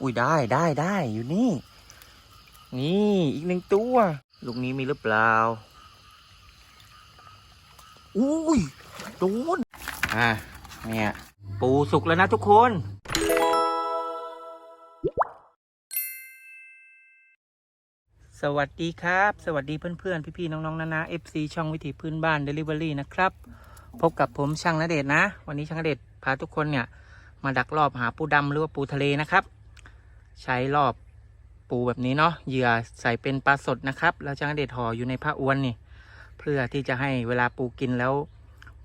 อุ้ยได้ได้ได้อยู่นี่ นี่อีกหนึ่งตัว ลูกนี้มีหรือเปล่า อุ้ยโดนอะเนี่ยปูสุกแล้วนะทุกคนสวัสดีครับ สวัสดีเพื่อนๆ พี่ๆ น้องๆ นานา FC ช่องวิถีพื้นบ้าน Delivery นะครับ พบกับผมช่างนเดชน์นะ วันนี้ช่างนเดชพาทุกคนเนี่ย มาดักรอบหาปูดำหรือว่าปูทะเลนะครับ ใช้รอบปูแบบนี้เนาะเหยื่อใส่เป็นปลาสดนะครับ แล้วช่างเดชน์ห่ออยู่ในผ้าอ้วนนี่ เพื่อที่จะให้เวลาปูกินแล้ว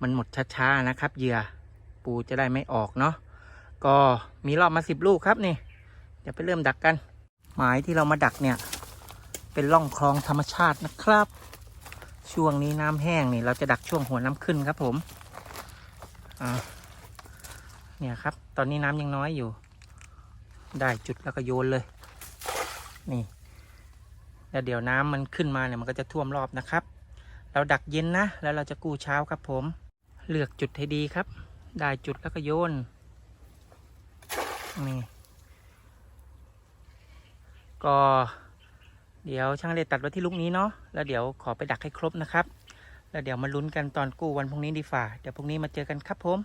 มันหมดช้าๆนะครับ เหยื่อปูจะได้ไม่ออกเนาะก็มีรอบมาสิบลูกครับนี่เดี๋ยวไปเริ่มดักกัน หมายที่เรามาดักเนี่ย เป็นร่องคลองธรรมชาตินะครับ ช่วงนี้น้ำแห้งนี่เราจะดักช่วงหัวน้ำขึ้นครับผมอ่าเนี่ยครับ ตอนนี้น้ำยังน้อยอยู่ ได้จุดแล้วก็โยนเลย นี่ แล้วเดี๋ยวน้ำมันขึ้นมาเนี่ยมันก็จะท่วมรอบนะครับ เราดักเย็นนะ แล้วเราจะกู้เช้าครับผม เลือกจุดให้ดีครับ ได้จุดแล้วก็โยน นี่ ก็เดี๋ยวช่างเลตัดไว้ที่ลูกนี้เนาะ แล้วเดี๋ยวขอไปดักให้ครบนะครับ แล้วเดี๋ยวมาลุ้นกันตอนกู้วันพรุ่งนี้ดีฝ่า เดี๋ยวพรุ่งนี้มาเจอกันครับผม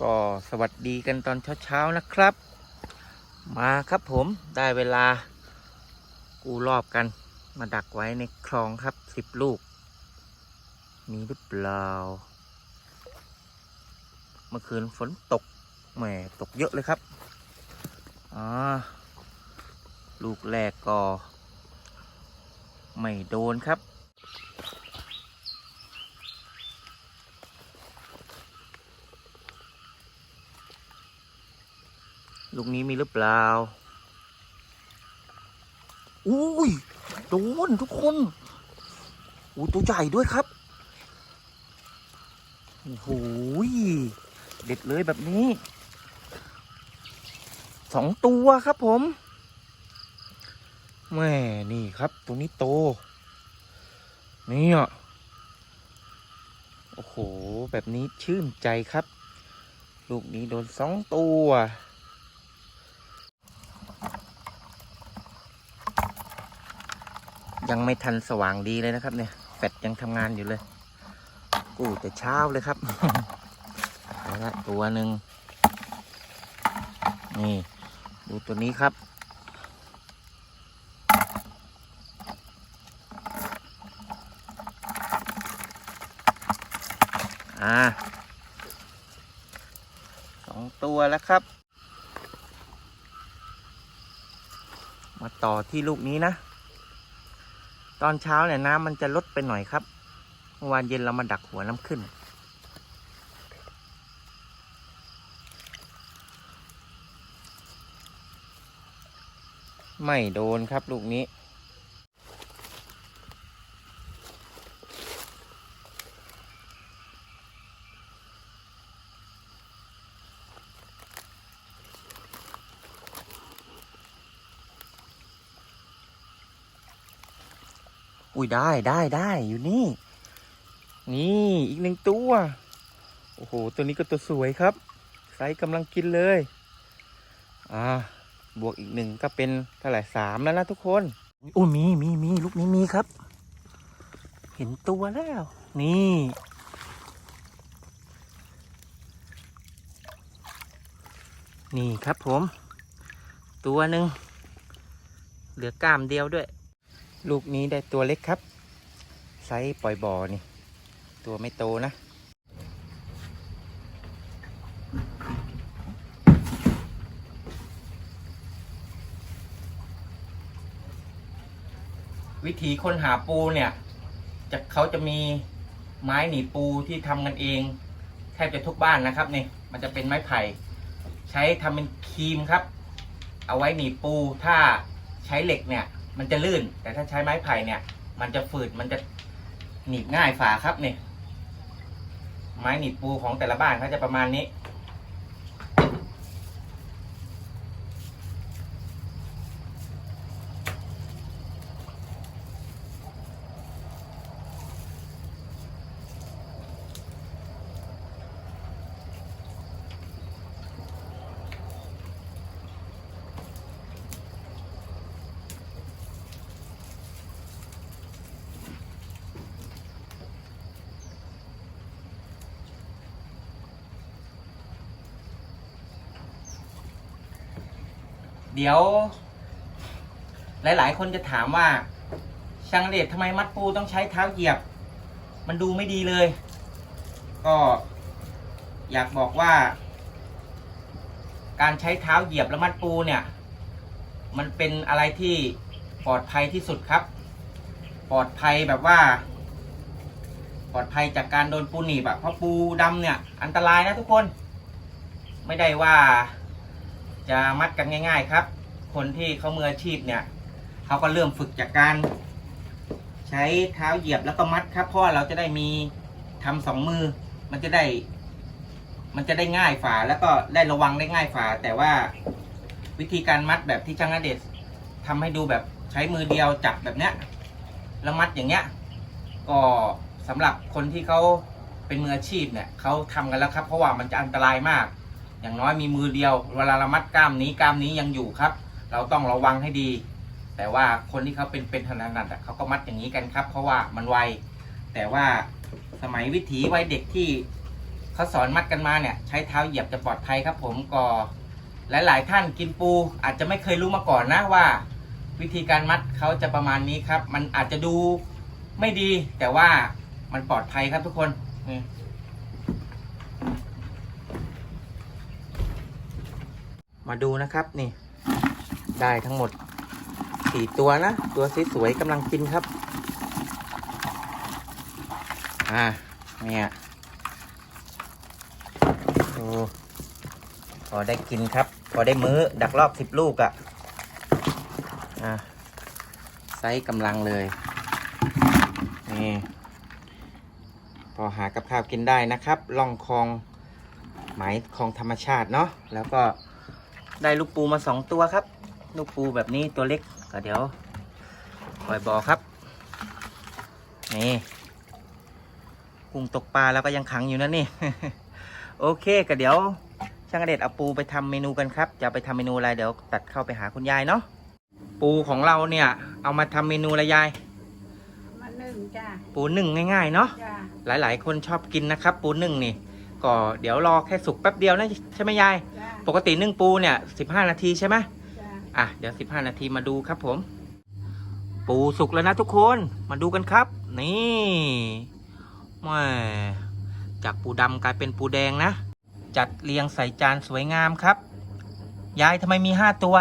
ก็สวัสดีกันตอนเช้าๆนะครับ มาครับผมได้เวลา กูรอบกัน มาดักไว้ในคลองครับสิบลูก มีหรือเปล่า เมื่อคืนฝนตกแหมตกเยอะเลยครับอ่าลูกแรกก็ ไม่โดนครับ ลูกนี้มีหรือเปล่า อุ้ยโดนทุกคนอู้ตัวใหญ่ด้วยครับ โอ้โหเด็ดเลยแบบนี้ สองตัวครับผมแม่นี่ครับ ตัวนี้โต นี่อะ โอ้โห แบบนี้ชื่นใจครับ ลูกนี้โดนสองตัว ยังไม่ทันสว่างดีเลยนะครับ เนี่ยแฟดยังทำงานอยู่เลย กูแต่เช้าเลยครับเอาละตัวหนึ่งนี่ ดูตัวนี้ครับ อ่าสองตัวแล้วครับ มาต่อที่ลูกนี้นะ ตอนเช้าเนี่ยน้ำมันจะลดไปหน่อยครับเมื่อวานเย็นเรามาดักหัวน้ำขึ้น ไม่โดนครับลูกนี้ อุ้ยได้ได้ได้อยู่นี่ นี่อีกหนึ่งตัว โอ้โห ตัวนี้ก็ตัวสวยครับ ไซส์กำลังกินเลย อ่า บวกอีกหนึ่งก็เป็นเท่าไหร่สามแล้วนะทุกคนอุ้ยมีมีมีลูกนี้มีครับ เห็นตัวแล้ว นี่นี่ครับผม ตัวหนึ่งเหลือกล้ามเดียวด้วย ลูกนี้ได้ตัวเล็กครับไซส์ปล่อยบ่อนี่ ตัวไม่โตนะ วิธีคนหาปูเนี่ยจะเขาจะมีไม้หนีปูที่ทำกันเองแทบจะทุกบ้านนะครับนี่มันจะเป็นไม้ไผ่ ใช้ทำเป็นครีมครับ เอาไว้หนีปูถ้าใช้เหล็กเนี่ย มันจะลื่น แต่ถ้าใช้ไม้ไผ่เนี่ย มันจะฝืดมันจะหนีบง่ายฝาครับเนี่ยไม้หนีบปูของแต่ละบ้านเขาจะประมาณนี้ เดี๋ยว หลาย ๆ คนจะถามว่าช่างเดชทำไมมัดปูต้องใช้เท้าเหยียบ มันดูไม่ดีเลย ก็อยากบอกว่า การใช้เท้าเหยียบและมัดปูเนี่ย มันเป็นอะไรที่ปลอดภัยที่สุดครับ ปลอดภัยแบบว่า ปลอดภัยจากการโดนปูหนีบอะเพราะปูดำเนี่ย อันตรายนะทุกคน ไม่ได้ว่า จะมัดกันง่าย ๆ ครับ คนที่เขามืออาชีพเนี่ยเขาก็เริ่มฝึกจากการ ใช้เท้าเหยียบแล้วก็มัดครับเพราะว่าเราจะได้มีทำสองมือ มันจะได้ มันจะได้ง่ายฝ่าแล้วก็ได้ระวังได้ง่ายฝ่า แต่ว่าวิธีการมัดแบบที่ช่างอเดชทำให้ดูแบบใช้มือเดียวจับแบบเนี้ยแล้วมัดอย่างเงี้ย ก็สำหรับคนที่เขาเป็นมืออาชีพเนี่ยเขาทำกันแล้วครับ เพราะว่ามันจะอันตรายมาก อย่างน้อยมีมือเดียว เวลาเรามัดกล้ามนี้กล้ามนี้ยังอยู่ครับ เราต้องระวังให้ดี แต่ว่าคนที่เขาเป็นเป็นถนัดๆอะเขาก็มัดอย่างนี้กันครับ เพราะว่ามันไว แต่ว่าสมัยวิถีวัยเด็กที่เขาสอนมัดกันมาเนี่ย ใช้เท้าเหยียบจะปลอดภัยครับ ผมก็หลายๆท่านกินปู อาจจะไม่เคยรู้มาก่อนนะว่า วิธีการมัดเขาจะประมาณนี้ครับ มันอาจจะดูไม่ดีแต่ว่ามันปลอดภัยครับทุกคน มาดูนะครับนี่ ได้ทั้งหมดสี่ตัวนะ ตัวส,สวยๆกำลังกินครับ อ่าเนี่ยดูพอได้กินครับ พอได้มื้อดักรอบสิบลูกอะ่ะ อ่าไซส์กำลังเลย นี่ พอหากับข้าวกินได้นะครับ ล่องคลองไหมคลองธรรมชาติเนาะแล้วก็ ได้ลูกปูมาสองตัวครับ ลูกปูแบบนี้ตัวเล็กก็เดี๋ยวปล่อยบ่อครับนี่กุ้งตกปลาแล้วก็ยังขังอยู่นั่นนี่ โอเคก็เดี๋ยว ช่างอเดชเอาปูไปทำเมนูกันครับ จะเอาไปทำเมนูอะไรเดี๋ยวตัดเข้าไปหาคุณยายเนาะปูของเราเนี่ย เอามาทำเมนูอะไรยายมาหนึ่งจ้าปูนึ่งง่ายๆเนาะจ้าหลายๆ คนชอบกินนะครับ ปูนึ่งนี่ ก็เดี๋ยวรอแค่สุกแป๊บเดียวนะใช่ไหมยายจ้า ปกตินึ่งปูเนี่ย15นาทีใช่ไหมจ้าอะเดี๋ยว15นาทีมาดูครับผม ปูสุกแล้วนะทุกคนมาดูกันครับ นี่แหม่จากปูดำกลายเป็นปูแดงนะ จัดเรียงใส่จานสวยงามครับ ยายทำไมมีห้าตัว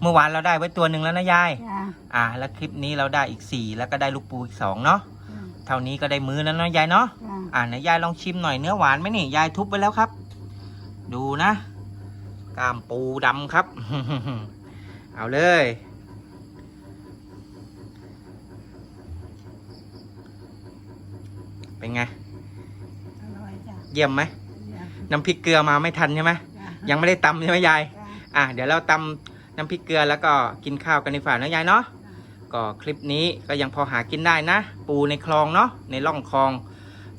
เมื่อวานเราได้ไว้ตัวหนึ่งแล้วนะยายจ้าอะแล้วคลิปนี้เราได้อีกสี่แล้วก็ได้ลูกปูอีกสองเนาะ เท่านี้ก็ได้มือแล้วเนาะยายเนาะจ้าอ่าไหนยายลองชิมหน่อยเนื้อหวานไหมนี่ ยายทุบไปแล้วครับ ดูนะกล้ามปูดำครับ เอาเลย เป็นไง อร่อยจ้าเยี่ยมไหม จ้าน้ำพริกเกลือมาไม่ทันใช่ไหม จ้ายังไม่ได้ตำใช่ไหมยาย จ้าอะ เดี๋ยวเราตำน้ำพริกเกลือแล้วก็กินข้าวกันในฝ่านะยายเนาะ ก็คลิปนี้ก็ยังพอหากินได้นะ ปูในคลองเนาะ ในร่องคลอง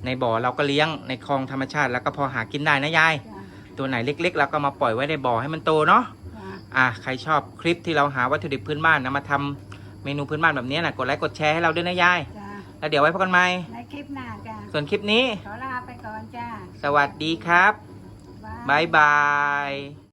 ในบ่อเราก็เลี้ยง ในคลองธรรมชาติแล้วก็พอหากินได้นะยาย จ้า ตัวไหนเล็กๆเราก็มาปล่อยไว้ในบ่อให้มันโตเนาะจ้าอะใครชอบคลิปที่เราหาวัตถุดิบพื้นบ้านนะมาทำเมนูพื้นบ้านแบบนี้นะกดไลค์กดแชร์ให้เราด้วยนะยายจ้าแล้วเดี๋ยวไว้พบกันใหม่ในคลิปหน้าจ้าส่วนคลิปนี้ขอลาไปก่อนจ้าสวัสดีครับบ๊ายบ๊ายบาย